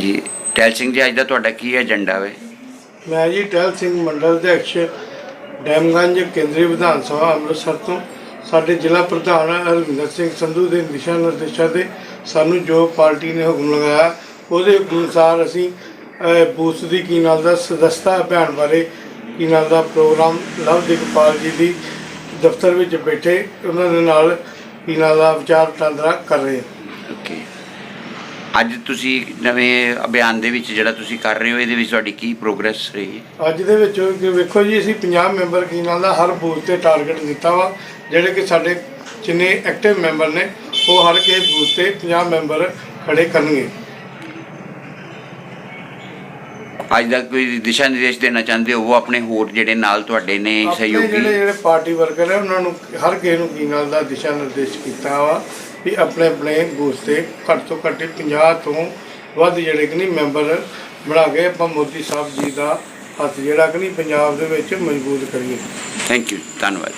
ਜੀ ਟੈਲ ਸਿੰਘ ਜੀ ਅੱਜ ਦਾ ਤੁਹਾਡਾ ਕੀ ਏਜੰਡਾ ਵੇ? ਮੈਂ ਜੀ ਟਹਿਲ ਸਿੰਘ ਮੰਡਲ ਅਧਿਕਸ਼ ਡੈਮਗੰਜ ਕੇਂਦਰੀ ਵਿਧਾਨ ਸਭਾ ਅੰਮ੍ਰਿਤਸਰ ਤੋਂ। ਸਾਡੇ ਜ਼ਿਲ੍ਹਾ ਪ੍ਰਧਾਨ ਹਰਵਿੰਦਰ ਸਿੰਘ ਸੰਧੂ ਦੇ ਦਿਸ਼ਾ ਨਿਰਦੇਸ਼ਾਂ ਤੇ ਸਾਨੂੰ ਜੋ ਪਾਰਟੀ ਨੇ ਹੁਕਮ ਲਗਾਇਆ ਉਹਦੇ ਅਨੁਸਾਰ ਅਸੀਂ ਬੂਥ ਦੀ ਕੀ ਨਾਲ ਦਾ ਸਦਸਤਾ ਅਭਿਆਨ ਬਾਰੇ ਕੀ ਨਾਲ ਦਾ ਪ੍ਰੋਗਰਾਮ ਲਵ ਦਿਗਪਾਲ ਜੀ ਦੀ ਦਫ਼ਤਰ ਵਿੱਚ ਬੈਠੇ ਉਹਨਾਂ ਦੇ ਨਾਲ ਕੀ ਨਾਲ ਦਾ ਵਿਚਾਰ ਵਟਾਂਦਰਾ ਕਰ ਰਹੇ ਹਾਂ। ਓਕੇ। ਅੱਜ ਤੁਸੀਂ ਨਵੇਂ ਅਭਿਆਨ ਦੇ ਵਿੱਚ ਜਿਹੜਾ ਤੁਸੀਂ ਕਰ ਰਹੇ ਹੋ, ਇਹਦੇ ਵਿੱਚ ਤੁਹਾਡੀ ਕੀ ਪ੍ਰੋਗਰੈਸ ਰਹੀ ਹੈ? ਅੱਜ ਦੇ ਵਿੱਚ ਕਿ ਵੇਖੋ ਜੀ, ਅਸੀਂ 50 ਮੈਂਬਰ ਕੀ ਨਾਲ ਦਾ ਹਰ ਬੂਥ ਤੇ ਟਾਰਗੇਟ ਦਿੱਤਾ ਵਾ। ਜਿਹੜੇ ਕਿ ਸਾਡੇ ਜਿੰਨੇ ਐਕਟਿਵ ਮੈਂਬਰ ਨੇ, ਉਹ ਹਰ ਕੇ ਬੂਥ ਤੇ 50 ਮੈਂਬਰ ਖੜੇ ਕਰਨਗੇ। ਅੱਜ ਦਾ ਕੋਈ ਦਿਸ਼ਾ ਨਿਰਦੇਸ਼ ਦੇਣਾ ਚਾਹੁੰਦੇ ਹੋ? ਉਹ ਆਪਣੇ ਹੋਰ ਜਿਹੜੇ ਨਾਲ ਤੁਹਾਡੇ ਨੇ ਸਹਿਯੋਗੀ ਜਿਹੜੇ ਜਿਹੜੇ ਪਾਰਟੀ ਵਰਕਰ ਹੈ ਉਹਨਾਂ ਨੂੰ ਹਰ ਕਿਸੇ ਨੂੰ ਕੀ ਨਾਲ ਦਾ ਦਿਸ਼ਾ ਨਿਰਦੇਸ਼ ਕੀਤਾ ਵਾ ਵੀ ਆਪਣੇ ਆਪਣੇ ਬੂਥ ਤੇ ਘੱਟ ਤੋਂ ਘੱਟ 50 ਤੋਂ ਵੱਧ ਜਿਹੜੇ ਕਿ ਨਹੀਂ ਮੈਂਬਰ ਬਣਾ ਕੇ ਆਪਾਂ ਮੋਦੀ ਸਾਹਿਬ ਜੀ ਦਾ ਹੱਥ ਜਿਹੜਾ ਕਿ ਨਹੀਂ ਪੰਜਾਬ ਦੇ ਵਿੱਚ ਮਜ਼ਬੂਤ ਕਰੀਏ। ਥੈਂਕ ਯੂ ਧੰਨਵਾਦ